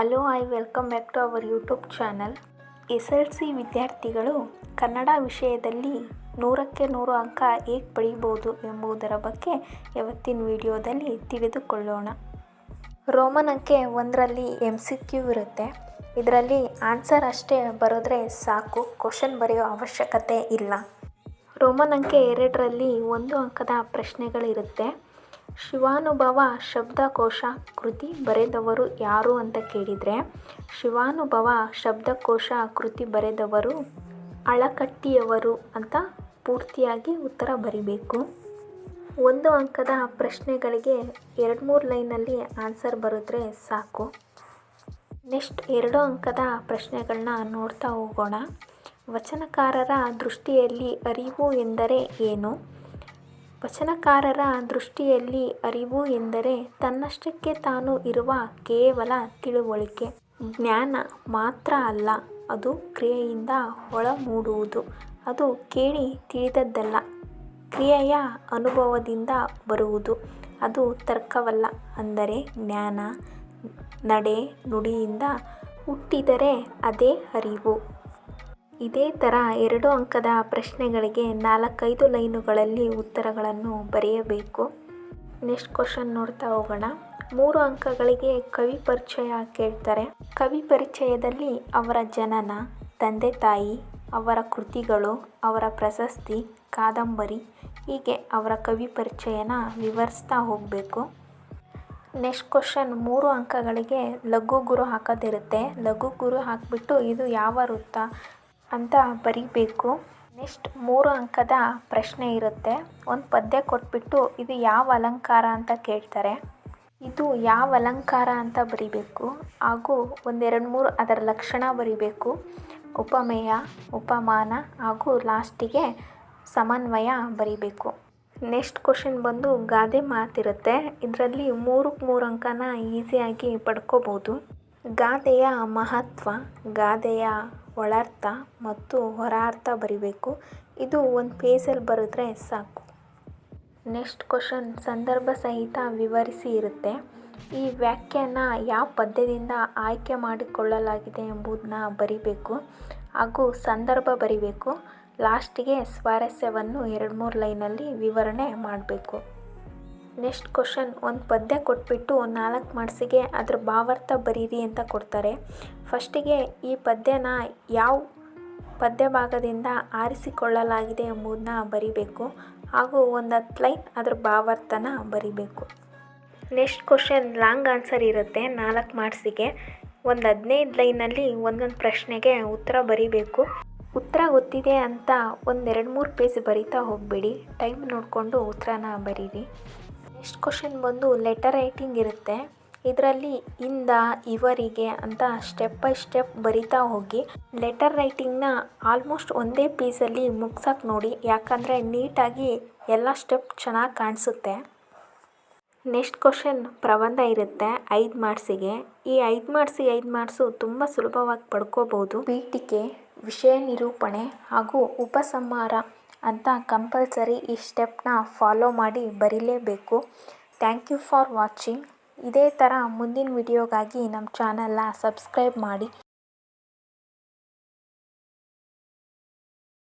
Hello I welcome back to our YouTube channel S L C ವಿದ್ಯಾರ್ಥಿಗಳು ಕನ್ನಡ ವಿಷಯದಲ್ಲಿ ನೂರಕ್ಕೆ ನೂರು ಅಂಕ ಹೇಗೆ ಪಡೆಯಬಹುದು ಎಂಬುದರ ಬಗ್ಗೆ ಇವತ್ತಿನ ವಿಡಿಯೋದಲ್ಲಿ ತಿಳಿದುಕೊಳ್ಳೋಣ. ರೋಮನ್ ಅಂಕೆ ಒಂದರಲ್ಲಿ ಎಂ ಸಿ ಕ್ಯೂ ಇರುತ್ತೆ. ಇದರಲ್ಲಿ ಆನ್ಸರ್ ಅಷ್ಟೇ ಬರೆದ್ರೆ ಸಾಕು ಕ್ವಶನ್ ಬರೆಯೋ ಅವಶ್ಯಕತೆ ಇಲ್ಲ. ರೋಮನ್ ಅಂಕೆ ಎರಡರಲ್ಲಿ ಒಂದು ಅಂಕದ ಪ್ರಶ್ನೆಗಳಿರುತ್ತೆ. ಶಿವಾನುಭವ ಶಬ್ದಕೋಶ ಕೃತಿ ಬರೆದವರು ಯಾರು ಅಂತ ಕೇಳಿದರೆ, ಶಿವಾನುಭವ ಶಬ್ದಕೋಶ ಕೃತಿ ಬರೆದವರು ಅಳಕಟ್ಟಿಯವರು ಅಂತ ಪೂರ್ತಿಯಾಗಿ ಉತ್ತರ ಬರಿಬೇಕು. ಒಂದು ಅಂಕದ ಪ್ರಶ್ನೆಗಳಿಗೆ ಎರಡು ಮೂರು ಲೈನಲ್ಲಿ ಆನ್ಸರ್ ಬರೆದ್ರೆ ಸಾಕು. ನೆಕ್ಸ್ಟ್ ಎರಡು ಅಂಕದ ಪ್ರಶ್ನೆಗಳನ್ನ ನೋಡ್ತಾ ಹೋಗೋಣ. ವಚನಕಾರರ ದೃಷ್ಟಿಯಲ್ಲಿ ಅರಿವು ಎಂದರೆ ಏನು? ವಚನಕಾರರ ದೃಷ್ಟಿಯಲ್ಲಿ ಅರಿವು ಎಂದರೆ ತನ್ನಷ್ಟಕ್ಕೆ ತಾನು ಇರುವ ಕೇವಲ ತಿಳುವಳಿಕೆ. ಜ್ಞಾನ ಮಾತ್ರ ಅಲ್ಲ, ಅದು ಕ್ರಿಯೆಯಿಂದ ಒಳಮೂಡುವುದು. ಅದು ಕೇಳಿ ತಿಳಿದದ್ದಲ್ಲ, ಕ್ರಿಯೆಯ ಅನುಭವದಿಂದ ಬರುವುದು. ಅದು ತರ್ಕವಲ್ಲ, ಅಂದರೆ ಜ್ಞಾನ, ನಡೆ ನುಡಿಯಿಂದ ಹುಟ್ಟಿದರೆ ಅದೇ ಅರಿವು. ಇದೇ ಥರ ಎರಡು ಅಂಕದ ಪ್ರಶ್ನೆಗಳಿಗೆ ನಾಲ್ಕೈದು ಲೈನುಗಳಲ್ಲಿ ಉತ್ತರಗಳನ್ನು ಬರೆಯಬೇಕು. ನೆಕ್ಸ್ಟ್ ಕ್ವಶನ್ ನೋಡ್ತಾ ಹೋಗೋಣ. ಮೂರು ಅಂಕಗಳಿಗೆ ಕವಿ ಪರಿಚಯ ಕೇಳ್ತಾರೆ. ಕವಿ ಪರಿಚಯದಲ್ಲಿ ಅವರ ಜನನ, ತಂದೆ ತಾಯಿ, ಅವರ ಕೃತಿಗಳು, ಅವರ ಪ್ರಶಸ್ತಿ, ಕಾದಂಬರಿ, ಹೀಗೆ ಅವರ ಕವಿ ಪರಿಚಯನ ವಿವರಿಸ್ತಾ ಹೋಗಬೇಕು. ನೆಕ್ಸ್ಟ್ ಕ್ವಶನ್, ಮೂರು ಅಂಕಗಳಿಗೆ ಲಘು ಗುರು ಹಾಕೋದಿರುತ್ತೆ. ಲಘು ಗುರು ಹಾಕಿಬಿಟ್ಟು ಇದು ಯಾವ ವೃತ್ತ? ಅಂತ ಬರೀಬೇಕು. ನೆಕ್ಸ್ಟ್ ಮೂರು ಅಂಕದ ಪ್ರಶ್ನೆ ಇರುತ್ತೆ. ಒಂದು ಪದ್ಯ ಕೊಟ್ಬಿಟ್ಟು ಇದು ಯಾವ ಅಲಂಕಾರ ಅಂತ ಕೇಳ್ತಾರೆ. ಇದು ಯಾವ ಅಲಂಕಾರ ಅಂತ ಬರಿಬೇಕು. ಹಾಗೂ ಒಂದೆರಡು ಮೂರು ಅದರ ಲಕ್ಷಣ ಬರಿಬೇಕು. ಉಪಮೇಯ, ಉಪಮಾನ ಹಾಗೂ ಲಾಸ್ಟಿಗೆ ಸಮನ್ವಯ ಬರಿಬೇಕು. ನೆಕ್ಸ್ಟ್ ಕ್ವಶನ್ ಬಂದು ಗಾದೆ ಮಾತಿರುತ್ತೆ. ಇದರಲ್ಲಿ ಮೂರಕ್ಕೆ ಮೂರು ಅಂಕನ ಈಸಿಯಾಗಿ ಪಡ್ಕೋಬೋದು. ಗಾದೆಯ ಮಹತ್ವ, ಗಾದೆಯ ಒಳರ್ಥ ಮತ್ತು ಹೊರಾರ್ಥ ಬರಿಬೇಕು. ಇದು ಒಂದು ಪೇಜಲ್ಲಿ ಬರೆದ್ರೆ ಸಾಕು. ನೆಕ್ಸ್ಟ್ ಕ್ವಶನ್ ಸಂದರ್ಭ ಸಹಿತ ವಿವರಿಸಿ ಇರುತ್ತೆ. ಈ ವ್ಯಾಖ್ಯಾನ ಯಾವ ಪದ್ಯದಿಂದ ಆಯ್ಕೆ ಮಾಡಿಕೊಳ್ಳಲಾಗಿದೆ ಎಂಬುದನ್ನ ಬರಿಬೇಕು ಹಾಗೂ ಸಂದರ್ಭ ಬರಿಬೇಕು. ಲಾಸ್ಟಿಗೆ ಸ್ವಾರಸ್ಯವನ್ನು ಎರಡು ಮೂರು ಲೈನಲ್ಲಿ ವಿವರಣೆ ಮಾಡಬೇಕು. ನೆಕ್ಸ್ಟ್ ಕ್ವಶನ್, ಒಂದು ಪದ್ಯ ಕೊಟ್ಬಿಟ್ಟು ನಾಲ್ಕು ಮಾರ್ಕ್ಸಿಗೆ ಅದ್ರ ಭಾವಾರ್ಥ ಬರೀರಿ ಅಂತ ಕೊಡ್ತಾರೆ. ಫಸ್ಟಿಗೆ ಈ ಪದ್ಯನ ಯಾವ ಪದ್ಯ ಭಾಗದಿಂದ ಆರಿಸಿಕೊಳ್ಳಲಾಗಿದೆ ಎಂಬುದನ್ನ ಬರಿಬೇಕು. ಹಾಗೂ ಒಂದು ಹತ್ತು ಲೈನ್ ಅದ್ರ ಭಾವಾರ್ಥನ ಬರಿಬೇಕು. ನೆಕ್ಸ್ಟ್ ಕ್ವಶನ್, ಲಾಂಗ್ ಆನ್ಸರ್ ಇರುತ್ತೆ ನಾಲ್ಕು ಮಾರ್ಕ್ಸಿಗೆ ಒಂದು ಹದಿನೈದು ಲೈನಲ್ಲಿ ಒಂದೊಂದು ಪ್ರಶ್ನೆಗೆ ಉತ್ತರ ಬರಿಬೇಕು. ಉತ್ತರ ಗೊತ್ತಿದೆ ಅಂತ ಒಂದೆರಡು ಮೂರು ಪೇಜ್ ಬರಿತಾ ಹೋಗಬೇಡಿ. ಟೈಮ್ ನೋಡಿಕೊಂಡು ಉತ್ತರನ ಬರೀರಿ. ನೆಕ್ಸ್ಟ್ ಕ್ವಶನ್ ಬಂದು ಲೆಟರ್ ರೈಟಿಂಗ್ ಇರುತ್ತೆ. ಇದರಲ್ಲಿ ಇಂದ, ಇವರಿಗೆ ಅಂತ ಸ್ಟೆಪ್ ಬೈ ಸ್ಟೆಪ್ ಬರಿತಾ ಹೋಗಿ ಲೆಟರ್ ರೈಟಿಂಗ್ನ ಆಲ್ಮೋಸ್ಟ್ ಒಂದೇ ಪೀಸಲ್ಲಿ ಮುಗ್ಸಕ್ಕೆ ನೋಡಿ, ಯಾಕಂದರೆ ನೀಟಾಗಿ ಎಲ್ಲ ಸ್ಟೆಪ್ ಚೆನ್ನಾಗಿ ಕಾಣಿಸುತ್ತೆ. ನೆಕ್ಸ್ಟ್ ಕ್ವಶನ್ ಪ್ರಬಂಧ ಇರುತ್ತೆ ಐದು ಮಾರ್ಕ್ಸಿಗೆ ಈ ಐದು ಮಾರ್ಕ್ಸಿಗೆ ಐದು ಮಾರ್ಕ್ಸು ತುಂಬ ಸುಲಭವಾಗಿ ಪಡ್ಕೋಬೋದು. ಪೀಠಿಕೆ ವಿಷಯ ನಿರೂಪಣೆ ಹಾಗೂ ಉಪಸಂಹಾರ ಅಂತ ಕಂಪಲ್ಸರಿ ಈ ಸ್ಟೆಪ್ನ ಫಾಲೋ ಮಾಡಿ ಬರೀಲೇಬೇಕು. Thank you for watching. ಇದೇ ಥರ ಮುಂದಿನ ವಿಡಿಯೋಗಾಗಿ ನಮ್ಮ ಚಾನಲ್ನ ಸಬ್ಸ್ಕ್ರೈಬ್ ಮಾಡಿ.